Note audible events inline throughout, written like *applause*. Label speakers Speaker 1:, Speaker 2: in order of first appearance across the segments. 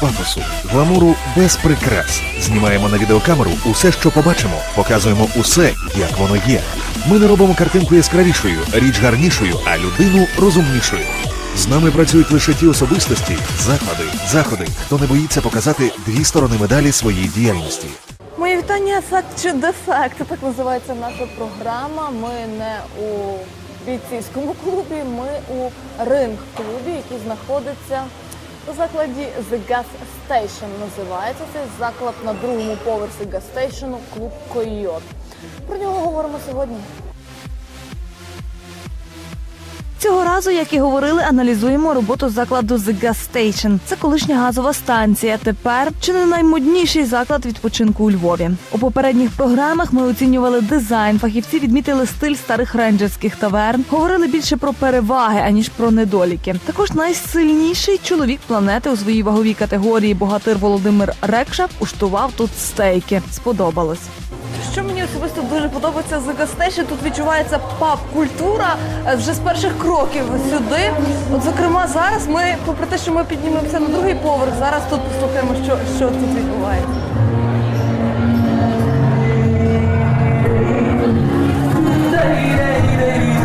Speaker 1: пафосу, гламуру без прикрас. Знімаємо на відеокамеру усе, що побачимо, показуємо усе, як воно є. Ми не робимо картинку яскравішою, річ гарнішою, а людину розумнішою. З нами працюють лише ті особистості, заклади, заходи, хто не боїться показати дві сторони медалі своєї діяльності.
Speaker 2: Моє вітання ефект чи дефект. Так називається наша програма. Ми не у бійцівському клубі, ми у ринг-клубі, який знаходиться у закладі The Gas Station. Називається цей заклад на другому поверсі Gas Station клуб Койот. Про нього говоримо сьогодні. Цього разу, як і говорили, аналізуємо роботу закладу The Gas Station. Це колишня газова станція. Тепер чи не наймодніший заклад відпочинку у Львові. У попередніх програмах ми оцінювали дизайн. Фахівці відмітили стиль старих рейнджерських таверн. Говорили більше про переваги аніж про недоліки. Також найсильніший чоловік планети у своїй ваговій категорії богатир Володимир Рекша уштував тут стейки. Сподобалось. Що мені особисто дуже подобається з Гастеші, тут відчувається паб-культура е, вже з перших кроків сюди. От, зокрема, зараз ми, попри те, що ми піднімемося на другий поверх, зараз тут послухаємо, що, що тут відбувається. Але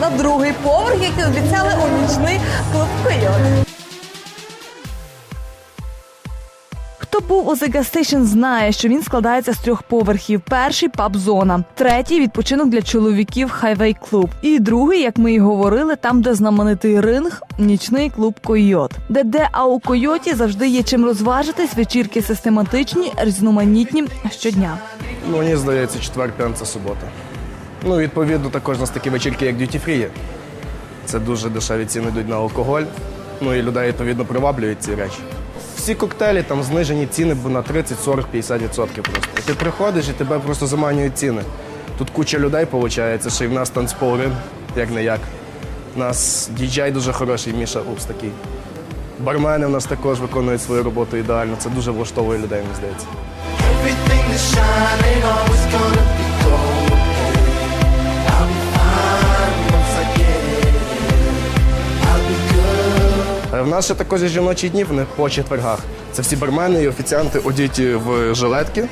Speaker 2: на другий поверх, який обіцяли у нічний клуб Койот. Хто був у The Gas Station, знає, що він складається з трьох поверхів. Перший паб-зона, третій відпочинок для чоловіків Хайвей Клуб. І другий, як ми і говорили, там, де знаменитий ринг, нічний клуб Койот. Де де а у Койоті завжди є чим розважитись. Вечірки систематичні, різноманітні щодня.
Speaker 3: Ну, мені здається, четвер, п'ятниця, субота. Ну, відповідно, також у нас такі вечірки, як Duty Free. Це дуже дешеві ціни йдуть на алкоголь. Ну і людей відповідно приваблюють ці речі. Всі коктейлі там знижені ціни на 30, 40, 50% просто. І ти приходиш і тебе просто заманюють ціни. Тут куча людей виходить, що і в нас танцпол ринг, як не як. У нас діджей дуже хороший, Міша Упс такий. Бармени у нас також виконують свою роботу ідеально. Це дуже влаштовує людей, мені здається. В нас ще також є жіночі дні вони по четвергах. Це всі бармени і офіціанти одіті в жилетки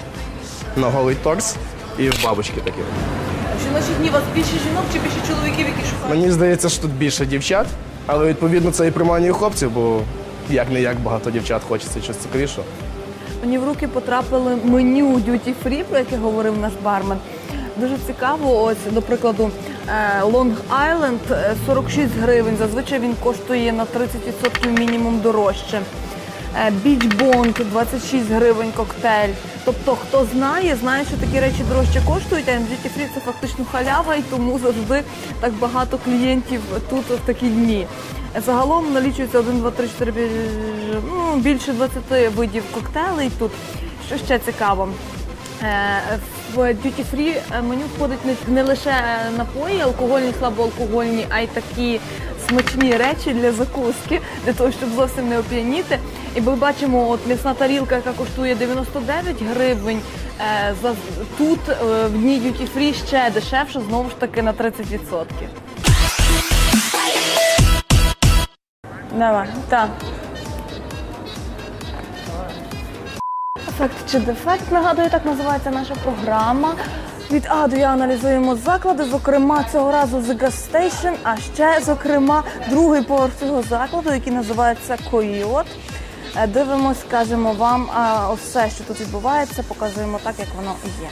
Speaker 3: на голий торс і в бабочки такі.
Speaker 2: Наші дні у вас більше жінок чи більше чоловіків, які шукають?
Speaker 3: Мені здається, що тут більше дівчат, але відповідно це і приманює хлопців, бо як не як багато дівчат хочеться щось цікавішого.
Speaker 2: Мені в руки потрапили меню Duty Free, про яке говорив наш бармен. Дуже цікаво, ось, до прикладу, Island е, 46 гривень. Зазвичай він коштує на 30% мінімум дорожче. Beach Bong 26 гривень коктейль. Тобто, хто знає, знає, що такі речі дорожче коштують, а Duty Free це фактично халява, і тому завжди так багато клієнтів тут в такі дні. Загалом налічується 1, 2, 3, 4, бі- ну, більше 20 видів коктейлей тут. Що ще цікаво? Е, В Duty Free е, меню входить не, лише напої, алкогольні, слабоалкогольні, а й такі смачні речі для закуски, для того, щоб зовсім не оп'яніти. І ми бачимо, от м'ясна тарілка, яка коштує 99 гривень. е, тут в дні Duty Free ще дешевше, знову ж таки на 30%. Давай, так. Ефект чи дефект, нагадую, так називається наша програма. Від А Я аналізуємо заклади, зокрема цього разу The Gas Station, а ще, зокрема, другий поверх цього закладу, який називається Койот. Е, Дивимось, кажемо вам все, що тут відбувається, показуємо так, як воно є.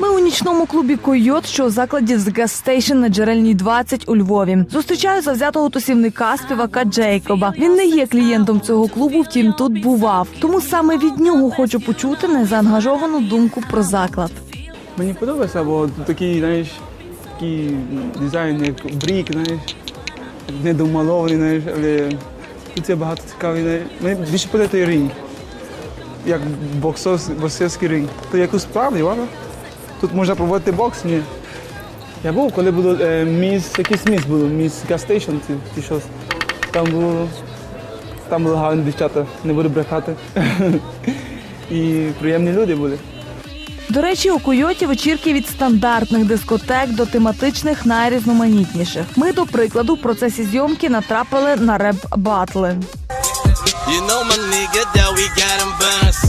Speaker 2: Ми у нічному клубі Койот, що у закладі з Station на джерельній 20 у Львові. Зустрічаю завзятого тусівника співака Джейкоба. Він не є клієнтом цього клубу, втім тут бував. Тому саме від нього хочу почути незаангажовану думку про заклад.
Speaker 4: Мені подобається, бо такий, знаєш, такий дизайн, як брік, знаєш, недомальований, знаєш, але тут є багато цікавих. знаєш. Мені більше подобається ринг. Як боксерський ринг. То як у справді, ладно? Тут можна проводити бокс, ні. Я був, коли було е, міс, якийсь міс було, міс гастейшн, ті, ті щось. Там було, там були гарні дівчата, не буду брехати. *laughs* І приємні люди були.
Speaker 5: До речі, у койоті вечірки від стандартних дискотек до тематичних найрізноманітніших. Ми, до прикладу, в процесі зйомки натрапили на реп-батли.
Speaker 6: You know my nigga that we got him banners.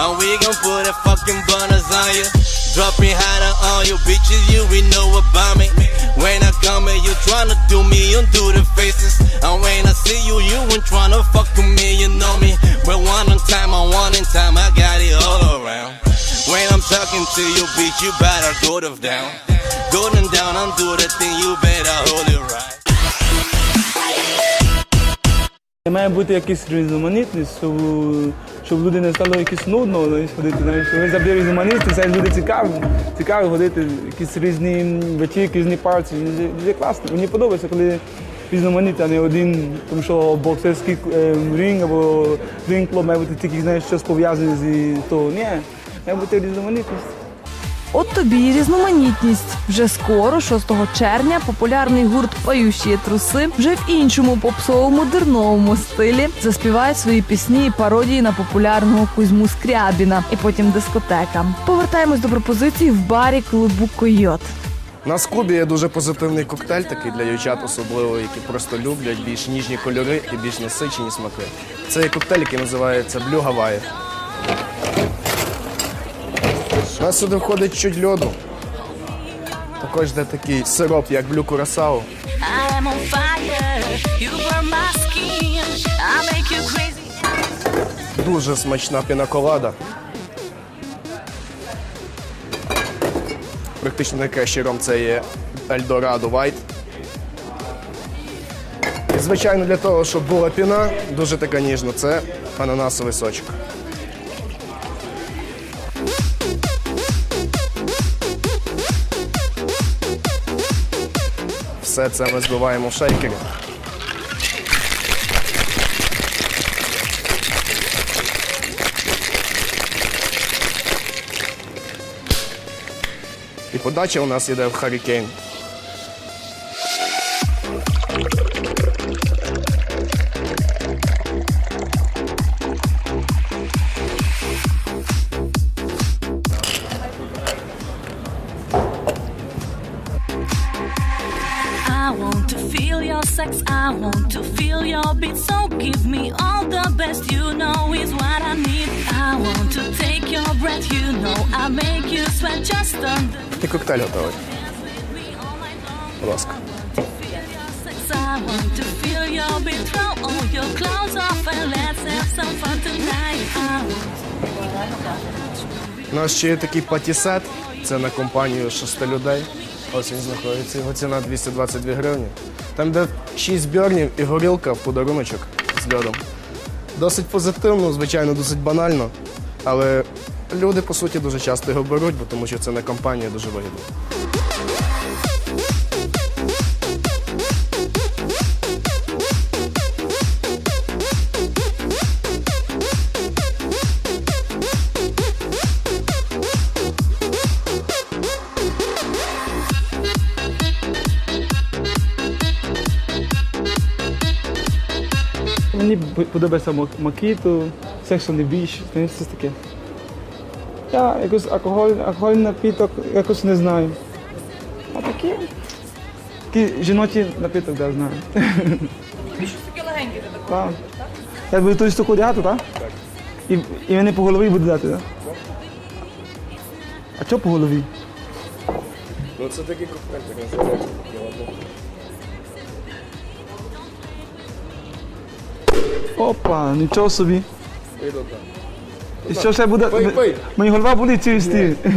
Speaker 6: And we gon' put a fucking banners on you. Dropping hotter on you bitches, you we know about me. When I come here, you tryna do me, you do the faces. And when I see you, you ain't tryna fuck with me, you know me. But one on time, on one in time, I got it all around. When I'm talking to you, bitch, you better go the down. Go them down and do the thing, you better hold it right.
Speaker 4: Має бути якась різноманітність, щоб, люди не стало якісь нудно знаєш, ходити. Знаєш. Ви завжди різноманітність, це люди цікаві, цікаві ходити, якісь різні вечірки, різні партії. Дуже, класно. Мені подобається, коли різноманітні, а не один, тому що боксерський е, ринг або ринг клуб має бути тільки знаєш, щось пов'язане з того. Ні, має бути різноманітність.
Speaker 5: От тобі і різноманітність. Вже скоро, 6 червня, популярний гурт Пающі труси вже в іншому попсовому дерновому стилі заспівають свої пісні і пародії на популярного Кузьму Скрябіна і потім дискотека. Повертаємось до пропозицій в барі клубу Койот.
Speaker 3: Нас в є дуже позитивний коктейль, такий для дівчат особливо, які просто люблять більш ніжні кольори і більш насичені смаки. Це є коктейль, який називається Blue Hawaii. Нас сюди входить чуть льоду. Також йде такий сироп, як
Speaker 7: you crazy.
Speaker 3: Дуже смачна пінаколада. Практично найкращий ром це є Eldorado White. І, звичайно, для того, щоб була піна, дуже така ніжна, це ананасовий сочок. Все це ми збиваємо в шейкері. І подача у нас йде в Харікейн.
Speaker 7: sex. I want to feel your beat. So give me all the best. You know is what I need. I want to take your breath. You know I make you sweat just under.
Speaker 3: І коктейль готовий. Будь ласка.
Speaker 7: Sex. I want to feel your beat. Throw all your clothes off and let's have some fun tonight. I want
Speaker 3: У нас ще є такий патісет. Це на компанію шести людей. Ось він знаходиться. Його ціна 222 гривні. Там де 6 бьорнів і горілка в подаруночок з льодом. Досить позитивно, звичайно, досить банально. Але люди, по суті, дуже часто його беруть, бо тому що це на компанія дуже вигідно.
Speaker 4: Мені подобається мак- макіту, сексуальний біч, знаєш, щось таке. Я якось алкоголь, алкогольний напіток якось не знаю. А такі, такі жіночі напіток, да, знаю.
Speaker 5: Більше таке легеньке
Speaker 4: Так. Я буду той штуку так? Так. І, і мене по голові буде дати, так? А що по голові?
Speaker 3: Ну це такий коктейль, так називається.
Speaker 4: Опа, нічого собі.
Speaker 3: І
Speaker 4: що ще буде?
Speaker 3: Пий, пий.
Speaker 4: Мені голова цілий стіль.
Speaker 3: так.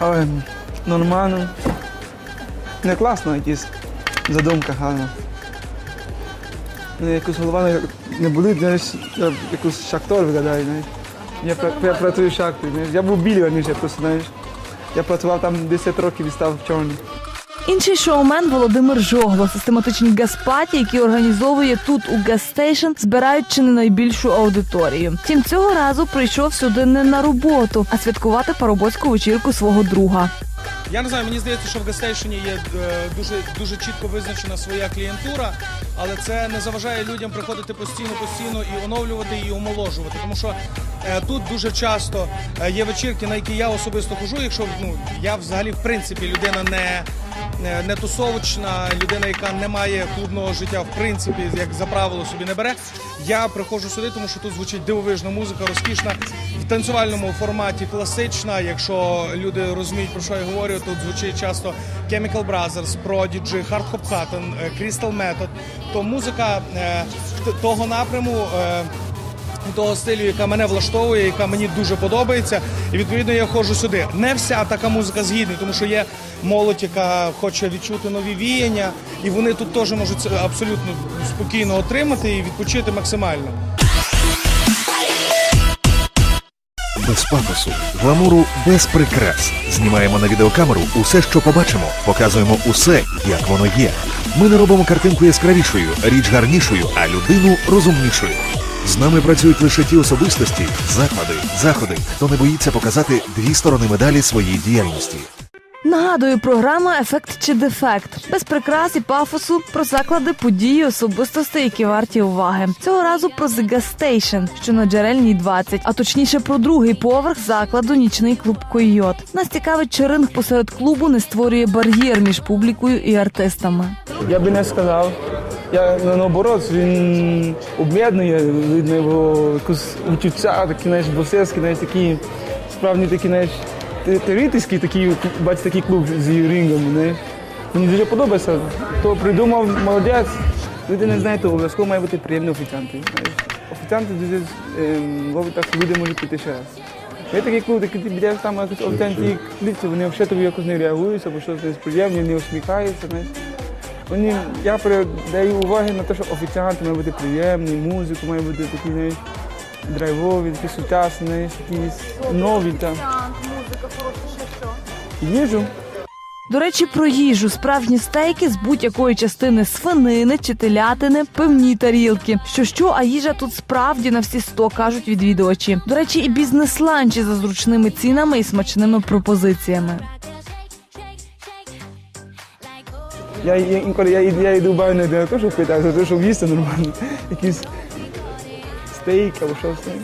Speaker 3: Ой.
Speaker 4: Нормально. Не класно якісь задумка гарна. Якось голова не, не болить, знаєш, я якось шахтор виглядаю, знаєш. Я, пра- я працюю в шахті, знаєш. Я був білий раніше, просто знаєш. Я працював там 10 років і став чорний.
Speaker 5: Інший шоумен Володимир Жогло. Систематичні газпаті, які організовує тут у Газстейшн, збирають чи не найбільшу аудиторію. Втім, цього разу прийшов сюди не на роботу, а святкувати парубоцьку вечірку свого друга.
Speaker 8: Я не знаю, мені здається, що в Гастейшені є е, дуже дуже чітко визначена своя клієнтура, але це не заважає людям приходити постійно, постійно і оновлювати і омоложувати. Тому що е, тут дуже часто е, є вечірки, на які я особисто хожу. Якщо ну я взагалі в принципі людина не. Не- Не тусовочна людина, яка не має клубного життя, в принципі, як за правило собі не бере. Я приходжу сюди, тому що тут звучить дивовижна музика, розкішна в танцювальному форматі класична. Якщо люди розуміють про що я говорю, тут звучить часто Chemical Brothers, Prodigy, Hard Hop Cotton, е, Crystal Method. То музика е, того напряму. Того стилю, яка мене влаштовує, яка мені дуже подобається, і відповідно я ходжу сюди. Не вся така музика згідна, тому що є молодь, яка хоче відчути нові віяння, і вони тут теж можуть абсолютно спокійно отримати і відпочити максимально.
Speaker 1: Без пафосу, гламуру без прикрас. Знімаємо на відеокамеру усе, що побачимо. Показуємо усе, як воно є. Ми не робимо картинку яскравішою, річ гарнішою, а людину розумнішою. З нами працюють лише ті особистості, заклади, заходи, хто не боїться показати дві сторони медалі своєї діяльності.
Speaker 5: Нагадую, програма Ефект чи дефект без прикрас і пафосу про заклади, події, особистостей, які варті уваги. Цього разу про The Gas Station, що на джерельній 20, а точніше про другий поверх закладу нічний клуб Койот. Нас цікавить, чи ринг посеред клубу не створює бар'єр між публікою і артистами.
Speaker 4: Я би не сказав. Я наоборот, він об'єднує видно його якусь відчуття, такі знаєш, босерські, знаєш, такі справді такі, знаєш, теоретичні такі, бач, такий клуб з рінгом, знаєш. Мені дуже подобається. Хто придумав, молодець. Люди не знають, то обов'язково має бути приємні офіціанти. Офіціанти дуже ем, ловить так, що люди можуть піти ще раз. Є такий клуб, такий ти підеш там якось офіціанті кліпці, вони взагалі тобі якось не реагують, або щось приємні, не усміхаються. Знаєш. Вони, я передаю уваги на те, що офіціанти має бути приємні, музику має бути такі, знаєш, драйвові, такі сучасні, знаєш, якісь нові там. Їжу.
Speaker 5: До речі, про їжу справжні стейки з будь-якої частини свинини чи телятини, пивні тарілки. Що що, а їжа тут справді на всі сто кажуть відвідувачі. До речі, і бізнес-ланчі за зручними цінами і смачними пропозиціями.
Speaker 4: Я, я інколи я, я йду в не для того, щоб пити, а для того, щоб їсти нормально. Якийсь стейк або щось.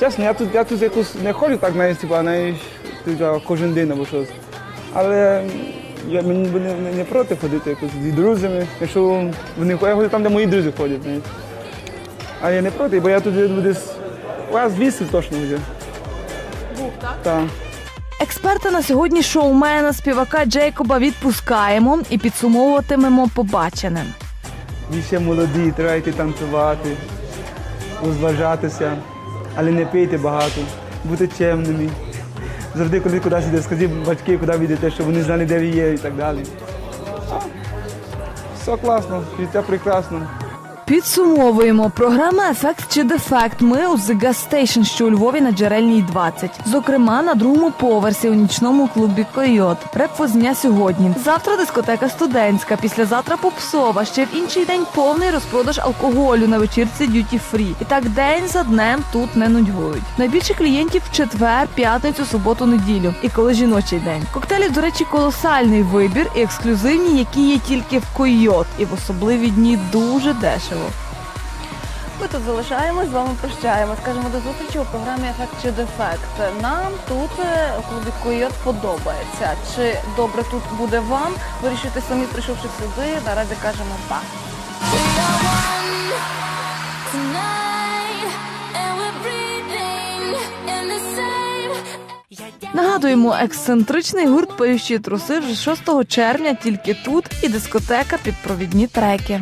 Speaker 4: Чесно, я тут, я тут якось не ходжу так, знаєш, типу, знаєш, типу, кожен день або щось. Але я мені не, не, не проти ходити якось зі друзями, якщо вони я ходжу там, де мої друзі ходять. Знаєш. А я не проти, бо я тут десь раз 200 точно вже. Був, так? Так.
Speaker 5: Експерта на сьогодні шоумена співака Джейкоба відпускаємо і підсумовуватимемо побаченим.
Speaker 4: Ви ще молоді, треба йти танцювати, розважатися, але не пийте багато, бути чемними. Завжди, коли кудись йдете, скажіть батьки, куди ви йдете, щоб вони знали, де ви є і так далі. Все класно, життя прекрасно.
Speaker 5: Підсумовуємо програма Ефект чи дефект. Ми у The Gas Station, що у Львові на джерельній 20. Зокрема, на другому поверсі у нічному клубі Койот. Реквоз дня сьогодні. Завтра дискотека студентська. Післязавтра попсова. Ще в інший день повний розпродаж алкоголю на вечірці Duty Free. І так день за днем тут не нудьгують. Найбільше клієнтів в четвер, п'ятницю, суботу, неділю. І коли жіночий день. Коктейлів, до речі, колосальний вибір і ексклюзивні, які є тільки в Койот. І в особливі дні дуже дешево. Ми тут залишаємось, з вами прощаємось. Скажемо до зустрічі у програмі Ефект чи дефект. Нам тут е, клубі Койот подобається. Чи добре тут буде вам? Вирішуйте самі, прийшовши сюди. Наразі кажемо па. Нагадуємо, ексцентричний гурт «Поющі труси вже 6 червня тільки тут і дискотека під провідні треки.